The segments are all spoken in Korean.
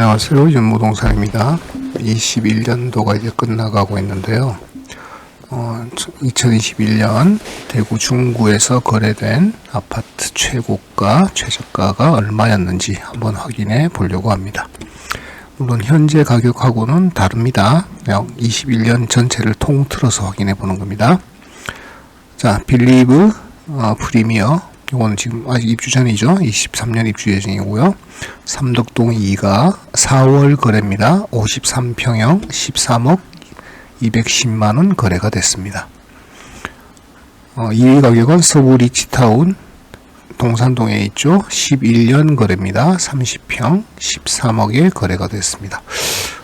안녕하세요. 윤무동산입니다. 21년도가 이제 끝나가고 있는데요. 어, 2021년 대구 중구에서 거래된 아파트 최고가, 최저가가 얼마였는지 한번 확인해 보려고 합니다. 물론 현재 가격하고는 다릅니다. 그냥 21년 전체를 통틀어서 확인해 보는 겁니다. 자, 빌리브 어, 프리미어 이거는 지금 아직 입주 전이죠. 23년 입주 예정이고요. 삼덕동 2가 4월 거래입니다. 53평형 13억 210만 원 거래가 됐습니다. 어, 2위 가격은 서구 리치타운 동산동에 있죠. 11년 거래입니다. 30평 13억에 거래가 됐습니다.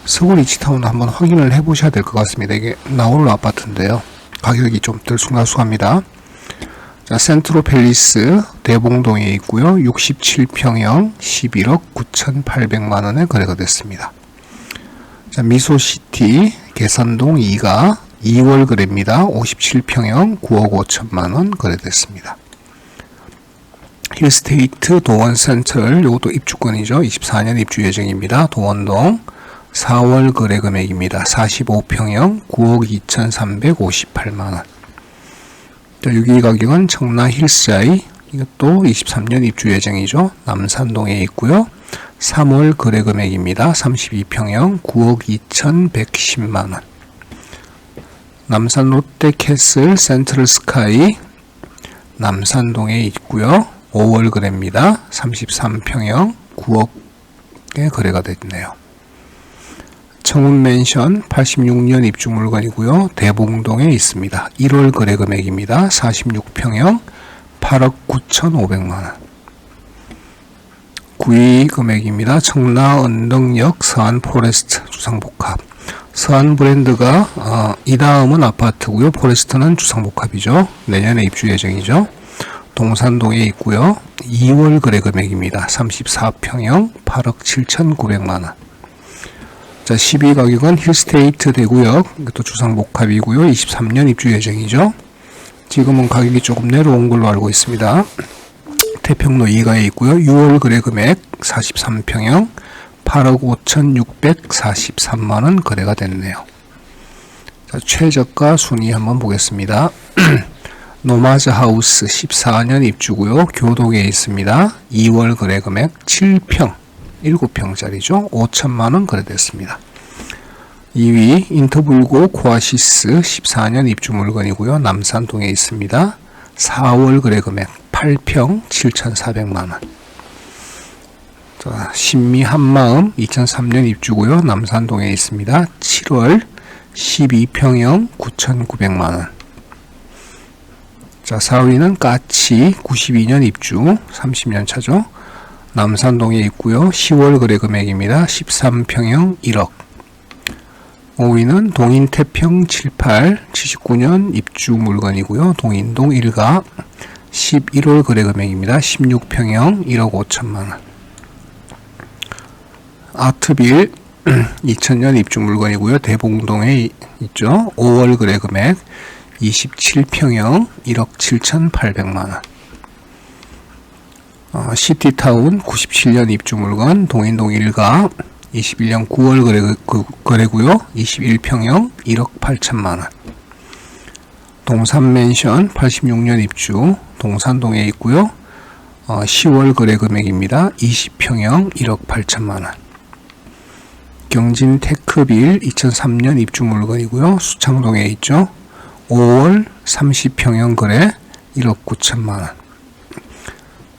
서구 리치타운 한번 확인을 해 보셔야 될 것 같습니다. 이게 나홀로 아파트인데요. 가격이 좀 들쑥날쑥합니다. 자, 센트로 팰리스 대봉동에 있고요. 67평형 11억 9,800만 원에 거래가 됐습니다. 자, 미소시티 계산동 2가 2월 거래입니다. 57평형 9억 5천만 원 거래됐습니다. 힐스테이트 도원 센트럴 요것도 입주권이죠. 24년 입주 예정입니다. 도원동 4월 거래 금액입니다. 45평형 9억 2,358만 원. 자, 여기 가격은 청라 힐스아이 이것도 23년 입주 예정이죠. 남산동에 있고요. 3월 거래 금액입니다. 32평형 9억 2,110만 원. 남산 롯데캐슬 센트럴 스카이 남산동에 있고요. 5월 거래입니다. 33평형 9억에 거래가 됐네요. 청운맨션 86년 입주 물건이고요. 대봉동에 있습니다. 1월 거래 금액입니다. 46평형 8억 9,500만원. 9위 금액입니다. 청라 언덕역 서안 포레스트 주상복합. 서안 브랜드가 어, 이 다음은 아파트고요. 포레스트는 주상복합이죠. 내년에 입주 예정이죠. 동산동에 있고요. 2월 거래 금액입니다. 34평형 8억 7,900만원. 자, 12 가격은 힐스테이트 되고요. 이것도 주상 복합이고요. 23년 입주 예정이죠. 지금은 가격이 조금 내려온 걸로 알고 있습니다. 태평로 2가에 있고요. 6월 거래 금액 43평형 8억 5,643만원 거래가 됐네요. 자, 최저가 순위 한번 보겠습니다. 노마즈 하우스 14년 입주고요. 교동에 있습니다. 2월 거래 금액 7평 7평짜리죠. 5천만 원 거래됐습니다. 2위 인터불고 코아시스 14년 입주 물건이고요. 남산동에 있습니다. 4월 거래 금액 8평 7,400만 원. 자, 신미 한마음 2003년 입주고요. 남산동에 있습니다. 7월 12평형 9,900만 원. 자, 4위는 까치 92년 입주 30년 차죠. 남산동에 있고요. 10월 거래 금액입니다. 13평형 1억. 5위는 동인 태평 78 79년 입주 물건이고요. 동인동 1가 11월 거래 금액입니다. 16평형 1억 5천만 원. 아트빌 2000년 입주 물건이고요. 대봉동에 있죠. 5월 거래 금액 27평형 1억 7,800만 원. 어, 시티타운 97년 입주 물건 동인동 1가 21년 9월 거래, 그, 거래고요. 21평형 1억 8천만 원. 동산맨션 86년 입주 동산동에 있고요. 어, 10월 거래 금액입니다. 20평형 1억 8천만 원. 경진 테크빌 2003년 입주 물건이고요. 수창동에 있죠. 5월 30평형 거래 1억 9천만 원.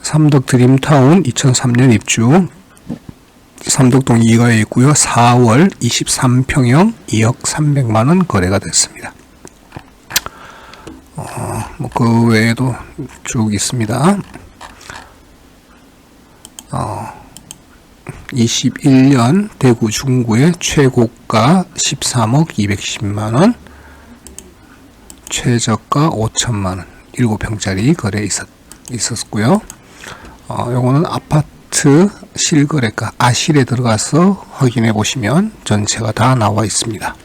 삼덕 드림타운 2003년 입주 삼덕동 2가에 있고요. 4월 23평형 2억 300만 원 거래가 됐습니다. 어, 뭐 그 외에도 쭉 있습니다. 어, 21년 대구 중구의 최고가 13억 210만 원, 최저가 5천만 원, 7평짜리 거래 있었, 있었고요. 어, 요거는 아파트 실거래가 아실에 들어가서 확인해 보시면 전체가 다 나와 있습니다.